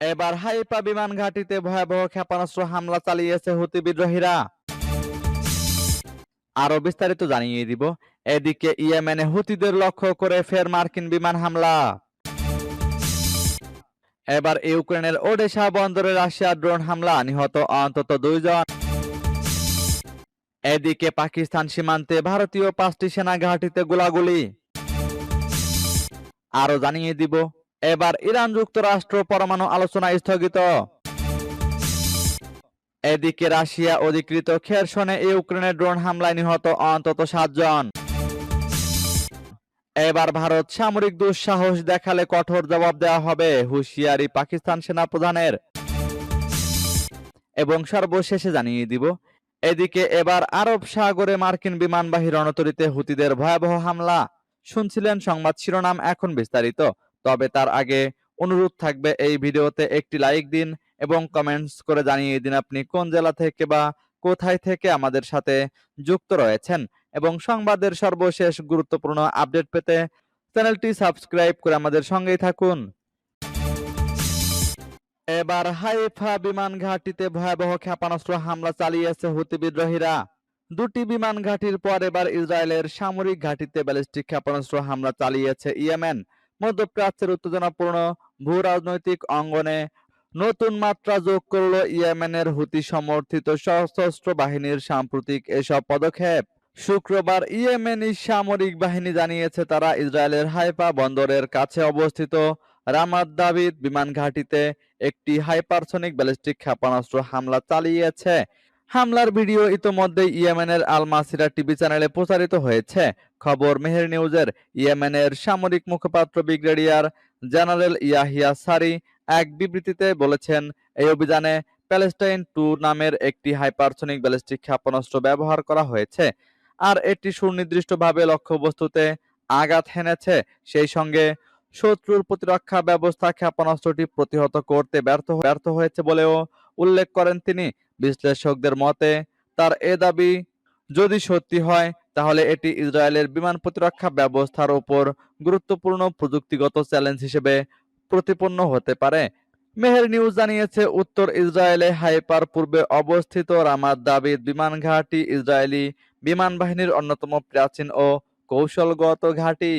এবার হাইপা বিমান ঘাঁটিতে ভয়াবহ ক্ষেপণাস্ত্র হামলা চালিয়েছে হুতি বিদ্রোহীরা। আরও বিস্তারিত জানিয়ে দিব। এদিকে ইয়েমেনে হুতিদের লক্ষ্য করে ফের মার্কিন বিমান হামলা। এবার ইউক্রেনের ওডেসা বন্দরে রাশিয়ার ড্রোন হামলা, নিহত অন্তত দুইজন। এদিকে পাকিস্তান সীমান্তে ভারতীয় পাঁচটি সেনা ঘাঁটিতে গোলাগুলি। আরও জানিয়ে দিব এবার ইরান যুক্তরাষ্ট্র পরমাণু আলোচনা স্থগিত। এদিকে রাশিয়া অধিকৃত খেরসনে ইউক্রেনের ড্রোন হামলায় নিহত অন্তত সাতজন। এবার ভারত সামরিক দুঃসাহস দেখালে কঠোর জবাব দেওয়া হবে হুঁশিয়ারি পাকিস্তান সেনা প্রধানের এবং সর্বশেষে জানিয়ে দিব, এদিকে এবার আরব সাগরে মার্কিন বিমানবাহী রণতরীতে হুতিদের ভয়াবহ হামলা। শুনছিলেন সংবাদ শিরোনাম এখন বিস্তারিত। তবে তার আগে অনুরোধ থাকবে এই ভিডিওতে একটি লাইক দিন এবং কমেন্টস করে জানিয়ে দিন আপনি কোন জেলা থেকে বা কোথায় থেকে আমাদের সাথে যুক্ত রয়েছেন। এবং সংবাদের সর্বশেষ গুরুত্বপূর্ণ আপডেট পেতে চ্যানেলটি সাবস্ক্রাইব করে আমাদের সঙ্গেই থাকুন। এবার হাইফা বিমান ঘাটিতে ভয়াবহ ক্ষেপণাস্ত্র হামলা চালিয়েছে হুতি বিদ্রোহীরা। দুটি বিমান ঘাটির পর এবার ইসরায়েলের সামরিক ঘাটিতে ব্যালিস্টিক ক্ষেপণাস্ত্র হামলা চালিয়েছে ইয়েমেন। মধ্যপ্রাচ্যের উত্তেজনাপূর্ণ ভূ রাজনৈতিক অঙ্গনে নতুন মাত্রা যোগ করল ইয়েমেনের হুতি সমর্থিত সশস্ত্র বাহিনীর সাম্প্রতিক এসব পদক্ষেপ। শুক্রবার ইয়েমেনি সামরিক বাহিনী জানিয়েছে, তারা ইসরায়েলের হাইফা বন্দরের কাছে অবস্থিত রামাদ দাবিদ বিমান ঘাঁটিতে একটি হাইপারসনিক ব্যালিস্টিক ক্ষেপণাস্ত্র হামলা চালিয়েছে। হামলার ভিডিও ইতোমধ্যে ইয়েমেনের আল মাসিরা টিভি চ্যানেলে প্রচারিত হয়েছে। খবর মেহের নিউজের ইয়েমেনের সামরিক মুখপাত্র, ব্রিগেডিয়ার জেনারেল ইয়াহিয়া সারি এক বিবৃতিতে বলেছেন, এই অভিযানে প্যালেস্টাইন টু নামের একটি হাইপারসনিক ব্যালিস্টিক ক্ষেপণাস্ত্র ব্যবহার করা হয়েছে আর এটি সুনির্দিষ্টভাবে লক্ষ্যবস্তুতে আঘাত হেনেছে। সেই সঙ্গে শত্রুর প্রতিরক্ষা ব্যবস্থা ক্ষেপণাস্ত্রটি প্রতিহত করতে ব্যর্থ ব্যর্থ হয়েছে বলেও উল্লেখ করেন তিনি বিশ্লেষকদের মতে, তার এ দাবি, যদি সত্যি হয়, তাহলে এটি ইসরায়েলের বিমান প্রতিরক্ষা ব্যবস্থার উপর গুরুত্বপূর্ণ প্রযুক্তিগত চ্যালেঞ্জ হিসেবে প্রতিপন্ন হতে পারে। মেহের নিউজ জানিয়েছে, উত্তর ইসরায়েলে হাইপার পূর্বে অবস্থিত রামাদ দাবিদ বিমান ঘাঁটি ইসরায়েলি বিমান বাহিনীর অন্যতম প্রাচীন ও কৌশলগত ঘাঁটি।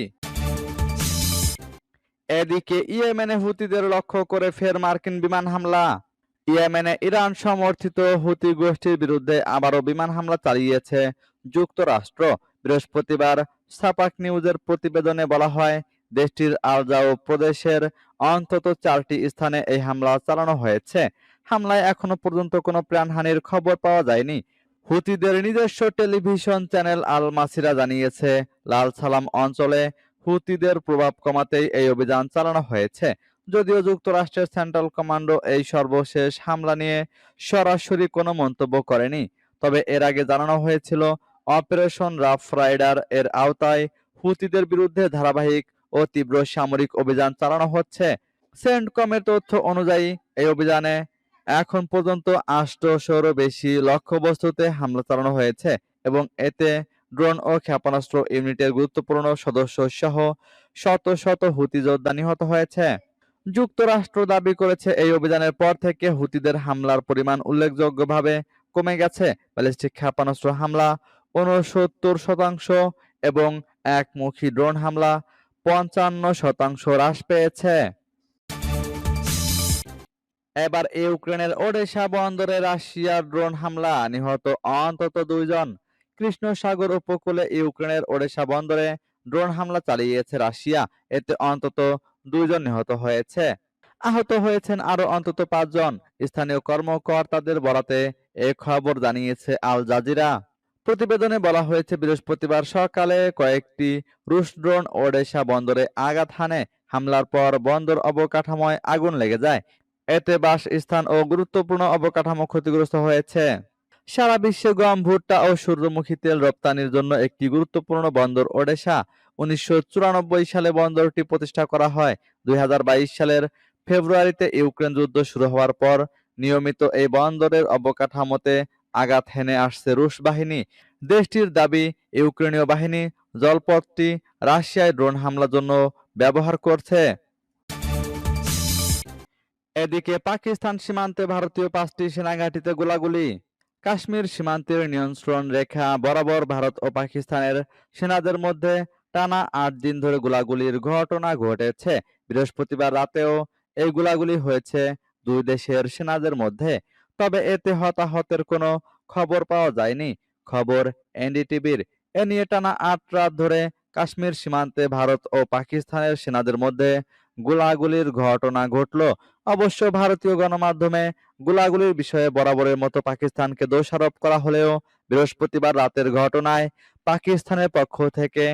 এদিকে ইয়েমেনে হুতিদের লক্ষ্য করে ফের মার্কিন বিমান হামলা। ইয়েমেনে ইরান সমর্থিত হুতি গোষ্ঠীর বিরুদ্ধে আবারও বিমান হামলা চালিয়েছে যুক্তরাষ্ট্র। বৃহস্পতিবার সাপাক নিউজের প্রতিবেদনে বলা হয়, দেশটির আলজাও প্রদেশের অন্তত চারটি স্থানে এই হামলা চালানো হয়েছে। হামলায় এখনও পর্যন্ত কোনো প্রাণহানির খবর পাওয়া যায়নি। হুতিদের নিজস্ব টেলিভিশন চ্যানেল আল মাসিরা জানিয়েছে, লাল সালাম অঞ্চলে হুতিদের প্রভাব কমাতেই এই অভিযান চালানো হয়েছে। যদিও যুক্তরাষ্ট্রের সেন্ট্রাল কমান্ডো এই সর্বশেষ হামলা নিয়ে সরাসরি কোনো মন্তব্য করেনি, তবে এর আগে জানানো হয়েছিল অপারেশন রাফ রাইডার এর আওতায় হুতিদের বিরুদ্ধে ধারাবাহিক ও তীব্র সামরিক অভিযান চালানো হচ্ছে। সেন্টকমের তথ্য অনুযায়ী, এই অভিযানে এখন পর্যন্ত আটশোরও বেশি লক্ষ্যবস্তুতে হামলা চালানো হয়েছে এবং এতে ড্রোন ও ক্ষেপণাস্ত্র ইউনিটের গুরুত্বপূর্ণ সদস্য সহ শত শত হুতি যোদ্ধা নিহত হয়েছে। যুক্তরাষ্ট্র দাবি করেছে এই অভিযানের পর থেকে হুতিদের হামলার পরিমাণ উল্লেখযোগ্যভাবে কমে গেছে। ব্যালিস্টিক ক্ষেপণাস্ত্র হামলা উনসত্তর শতাংশ এবং একমুখী ড্রোন হামলা, পঞ্চান্ন শতাংশ হ্রাস পেয়েছে। এবার ইউক্রেনের ওডেসা বন্দরে রাশিয়ার ড্রোন হামলা, নিহত অন্তত দুইজন। কৃষ্ণ সাগর উপকূলে ইউক্রেনের ওডেসা বন্দরে ড্রোন হামলা চালিয়েছে রাশিয়া। এতে অন্তত দুইজন নিহত হয়েছে। আহত হয়েছেন আরও অন্তত পাঁচজন। স্থানীয় কর্মকর্তাদের বরাতে এ খবর জানিয়েছে আল জাজিরা। প্রতিবেদনে বলা হয়েছে, বৃহস্পতিবার সকালে কয়েকটি রুশ ড্রোন ওডেসা বন্দরে আঘাত হানে। হামলার পর বন্দর অবকাঠামোয় আগুন লেগে যায়। এতে বাসস্থান ও গুরুত্বপূর্ণ অবকাঠামো ক্ষতিগ্রস্ত হয়েছে। সারা বিশ্বে গম, ভুট্টা ও সূর্যমুখী তেল রপ্তানির জন্য একটি গুরুত্বপূর্ণ বন্দর ওডেসা উনিশশো সালে বন্দরটি প্রতিষ্ঠা করা হয়। দুই হাজার বাইশ সালের ফেব্রুয়ারিতে ইউক্রেন যুদ্ধ শুরু হওয়ার পর নিয়মিত এই বন্দরের অবকাঠামোতে আঘাত হেনে আসছে রুশ বাহিনী। দেশটির দাবি, ইউক্রেনীয় বাহিনী জলপথটি রাশিয়ায় ড্রোন হামলার জন্য ব্যবহার করছে। এদিকে পাকিস্তান সীমান্তে ভারতীয় পাঁচটি সেনাঘাঁটিতে গোলাগুলি। কাশ্মীর সীমান্তের নিয়ন্ত্রণ রেখা বরাবর ভারত ও পাকিস্তানের সেনাদের মধ্যে টানা আট দিন ধরে গোলাগুলির ঘটনা ঘটেছে। বৃহস্পতিবার রাতেও এই গোলাগুলি হয়েছে দুই দেশের সেনাদের মধ্যে। তবে এতে হতাহতের কোনো খবর পাওয়া যায়নি। খবর এনডিটিভির। এ নিয়ে টানা আট রাত ধরে কাশ্মীর সীমান্তে ভারত ও পাকিস্তানের সেনাদের মধ্যে গোলাগুলির ঘটনা ঘটল। অবশ্য ভারতীয় গণমাধ্যমে গোলাগুলির বিষয়ে বরাবরের মতো পাকিস্তানকে দোষারোপ করা হলেও বৃহস্পতিবার রাতের ঘটনায় পাকিস্তানের পক্ষ থেকে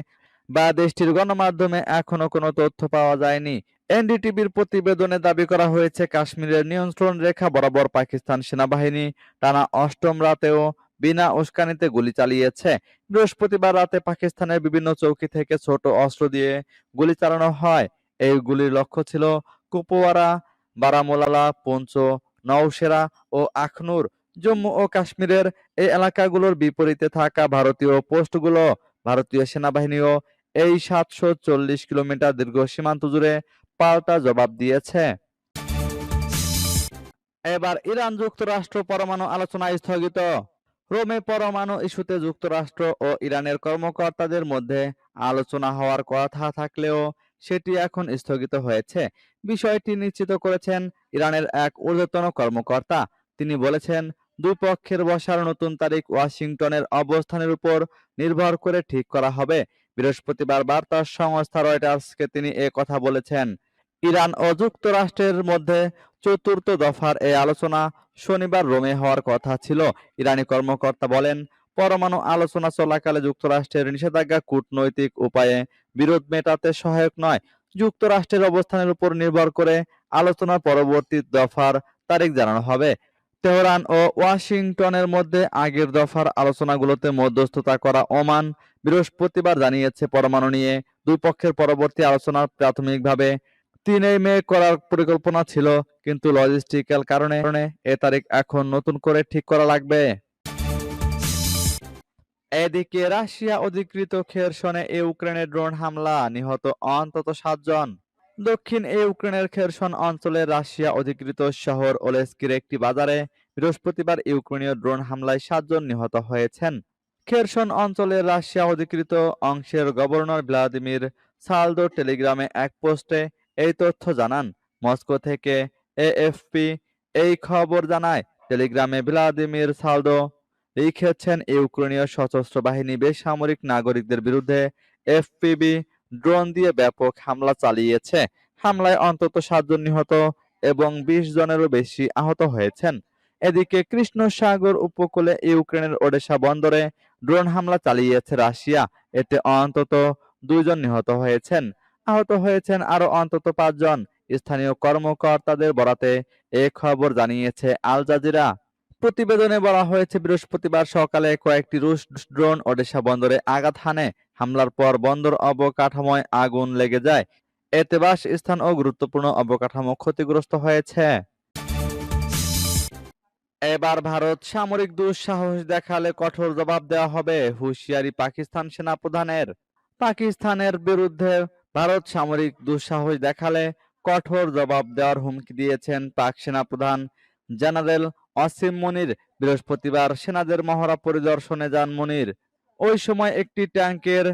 বা দেশটির গণমাধ্যমে এখনও কোনো তথ্য পাওয়া যায়নি। এনডিটিভির প্রতিবেদনে দাবি করা হয়েছে, কাশ্মীরের নিয়ন্ত্রণ রেখা বরাবর পাকিস্তান সেনাবাহিনী টানা অষ্টম রাতেও বিনা উস্কানিতে গুলি চালিয়েছে। বৃহস্পতিবার রাতে পাকিস্তানের বিভিন্ন চৌকি থেকে ছোট অস্ত্র দিয়ে গুলি চালানো হয়। এই গুলির লক্ষ্য ছিল কুপওয়ারা, বারামুলালা, পঞ্চ, নওশেরা ও আখনুর। জম্মু ও কাশ্মীরের এই এলাকাগুলোর বিপরীতে থাকা ভারতীয় পোস্টগুলো ভারতীয় সেনাবাহিনীও এই সাতশো চল্লিশ কিলোমিটার দীর্ঘ সীমান্ত জুড়ে পাল্টা জবাব দিয়েছে। এবার ইরান যুক্তরাষ্ট্র পরমাণু আলোচনা স্থগিত। রোমে পরমাণু ইস্যুতে যুক্তরাষ্ট্র ও ইরানের কর্মকর্তাদের মধ্যে আলোচনা হওয়ার কথা থাকলেও সেটি এখন স্থগিত হয়েছে। বিষয়টি নিশ্চিত করেছেন ইরানের এক ঊর্ধ্বতন কর্মকর্তা। তিনি বলেছেন দুই পক্ষের বসার নতুন তারিখ ওয়াশিংটনের অবস্থানের উপর নির্ভর করে ঠিক করা হবে। বৃহস্পতিবার বার্তা সংস্থা রয়টার্সকে তিনি এ কথা বলেছেন। ইরান ও যুক্তরাষ্ট্রের মধ্যে চতুর্থ দফার এই আলোচনা শনিবার রোমে হওয়ার কথা ছিল। ইরানি কর্মকর্তা বলেন পরমাণু আলোচনা চলাকালে যুক্তরাষ্ট্রের নিষেধাজ্ঞা কূটনৈতিক উপায়ে বিরোধ মেটাতে সহায়ক নয়। যুক্তরাষ্ট্রের অবস্থানের উপর নির্ভর করে আলোচনার পরবর্তী দফার তারিখ জানানো হবে। তেহরান ও ওয়াশিংটনের মধ্যে আগের দফার আলোচনাগুলোতে মধ্যস্থতা করা ওমান বৃহস্পতিবার জানিয়েছে পরমাণু নিয়ে দুই পক্ষের পরবর্তী আলোচনা প্রাথমিকভাবে তিনই মে করার পরিকল্পনা ছিল, কিন্তু লজিস্টিক্যাল কারণে এ তারিখ এখন নতুন করে ঠিক করা লাগবে। এদিকে রাশিয়া অধিকৃত খেরসনে ইউক্রেনের ড্রোন হামলা, নিহত অন্তত সাতজন। দক্ষিণ ইউক্রেনের খেরসন অঞ্চলের রাশিয়া অধিকৃত শহর ওলেস্কির একটি বাজারে বৃহস্পতিবার ইউক্রেনীয় ড্রোন হামলায় সাতজন নিহত হয়েছেন। খেরসন অঞ্চলের রাশিয়া অধিকৃত অংশের গভর্নর ভ্লাদিমির সালদো টেলিগ্রামে এক পোস্টে এই তথ্য জানান। মস্কো থেকে এএফপি এই খবর জানায়। টেলিগ্রামে ভ্লাদিমির সালদো লিখেছেন ইউক্রেনীয় সশস্ত্র বাহিনী বেসামরিক নাগরিকদের বিরুদ্ধে এফপিবি ড্রোন দিয়ে ব্যাপক হামলা চালিয়েছে। হামলায় অন্তত সাতজন নিহত এবং বিশ জনেরও বেশি আহত হয়েছেন। এদিকে কৃষ্ণ সাগর উপকূলে ইউক্রেনের ওডেসা বন্দরে ড্রোন হামলা চালিয়েছে রাশিয়া। এতে অন্তত দুইজন নিহত হয়েছেন। আহত হয়েছেন আরও অন্তত পাঁচজন। স্থানীয় কর্মকর্তাদের বরাতে এ খবর জানিয়েছে আল জাজিরা। প্রতিবেদনে বলা হয়েছে, বৃহস্পতিবার সকালে কয়েকটি রুশ ড্রোন ওডেসা বন্দরে আঘাত হানে। হামলার পর বন্দর অবকাঠামোয় আগুন লেগে যায়। এতে বাস স্থান ও গুরুত্বপূর্ণ অবকাঠামো ক্ষতিগ্রস্ত হয়েছে। এবার ভারত সামরিক দুঃসাহস দেখালে কঠোর জবাব দেওয়া হবে হুঁশিয়ারি পাকিস্তান সেনাপ্রধানের। পাকিস্তানের বিরুদ্ধে ভারত সামরিক দুঃসাহস দেখালে কঠোর জবাব দেওয়ার হুমকি দিয়েছেন পাক সেনাপ্রধান জেনারেল অসীম মনির, বৃহস্পতিবার সেনাদের মহড়া পরিদর্শনে যান মনির। ওই সময় একটি ট্যাঙ্কের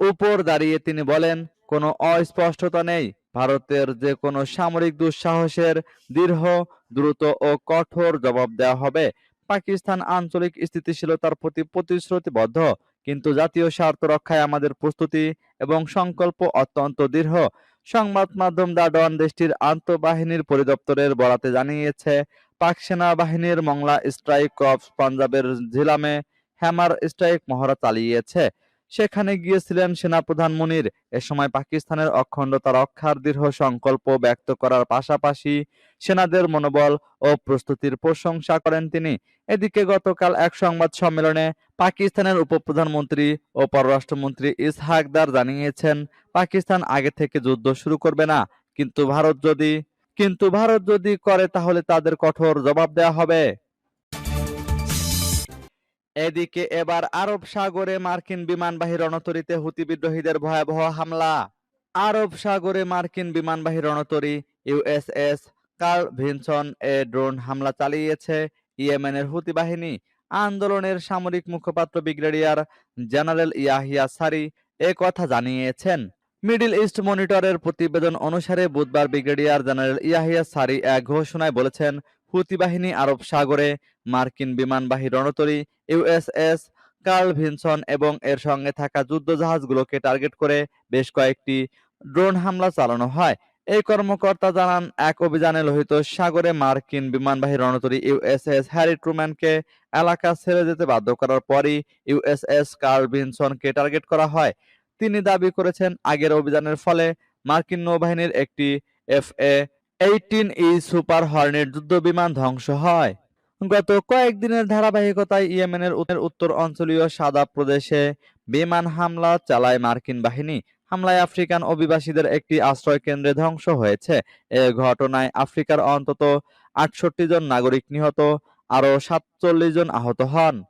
উপর দাঁড়িয়ে তিনি বলেন, কোনো অস্পষ্টতা নেই। ভারতের যে কোনো সামরিক দুঃসাহসের দৃঢ় দ্রুত ও কঠোর জবাব দেওয়া হবে। পাকিস্তান আঞ্চলিক স্থিতিশীলতার প্রতি প্রতিশ্রুতিবদ্ধ। কিন্তু জাতীয় স্বার্থ রক্ষায় আমাদের প্রস্তুতি এবং সংকল্প অত্যন্ত দৃঢ় সংবাদ মাধ্যম দা ডন দেশটির আন্তঃবাহিনীর পরিদপ্তরের বরাতে জানিয়েছে পাক সেনাবাহিনীর মংলা স্ট্রাইক কর্পস পাঞ্জাবের ঝিলামে হ্যামার স্ট্রাইক মহড়া চালিয়েছে। সেখানে গিয়েছিলেন সেনাপ্রধান মুনির। এ সময় পাকিস্তানের অখণ্ডতা রক্ষার দৃঢ় সংকল্প ব্যক্ত করার পাশাপাশি সেনাদের মনোবল ও প্রস্তুতির প্রশংসা করেন তিনি। এদিকে গতকাল এক সংবাদ সম্মেলনে পাকিস্তানের উপপ্রধানমন্ত্রী ও পররাষ্ট্রমন্ত্রী ইসহাকদার জানিয়েছেন, পাকিস্তান আগে থেকে যুদ্ধ শুরু করবে না, কিন্তু ভারত যদি কিন্তু ভারত যদি করে, তাহলে তাদের কঠোর জবাব দেওয়া হবে। এদিকে এবার আরব সাগরে মার্কিন বিমানবাহী রণতরীতে হুতি বিদ্রোহীদের ভয়াবহ হামলা। আরব সাগরে মার্কিন বিমানবাহী রণতরী ইউএসএস কার্ল ভিনসন এ ড্রোন হামলা চালিয়েছে। ইয়েমেনের হুতি বাহিনী আন্দোলনের সামরিক মুখপাত্র ব্রিগেডিয়ার জেনারেল ইয়াহিয়া সারি এ কথা জানিয়েছেন। মিডল ইস্ট মনিটরের প্রতিবেদন অনুসারে বুধবার ব্রিগেডিয়ার জেনারেল ইয়াহিয়া সারি এক ঘোষণায় বলেছেন, হুতি বাহিনী আরব সাগরে, মার্কিন বিমানবাহী রণতরী ইউএসএস কার্ল ভিনসন এবং এর সঙ্গে থাকা যুদ্ধজাহাজগুলোকে টার্গেট করে বেশ কয়েকটি ড্রোন হামলা চালানো হয়। এই কর্মকর্তা জানান, এক অভিযানে লোহিত সাগরে মার্কিন বিমানবাহী রণতরী ইউএসএস হ্যারি ট্রুম্যানকে এলাকা ছেড়ে যেতে বাধ্য করার পরই ইউএসএস কার্ল ভিনসনকে টার্গেট করা হয়। তিনি দাবি করেছেন আগের অভিযানের ফলে মার্কিন নৌবাহিনীর একটি F A eighteen E super hornet যুদ্ধ বিমান ধ্বংস হয়। গত কয়েকদিনের ধারাবাহিকতায় ইয়েমেনের উত্তর- উত্তর অঞ্চলীয় সাদা প্রদেশে বিমান হামলা চালায় মার্কিন বাহিনী। হামলায় আফ্রিকান অভিবাসীদের একটি আশ্রয় কেন্দ্রে ধ্বংস হয়েছে। এ ঘটনায় আফ্রিকার অন্তত আটষট্টি জন নাগরিক নিহত, আরও সাতচল্লিশ জন আহত হন।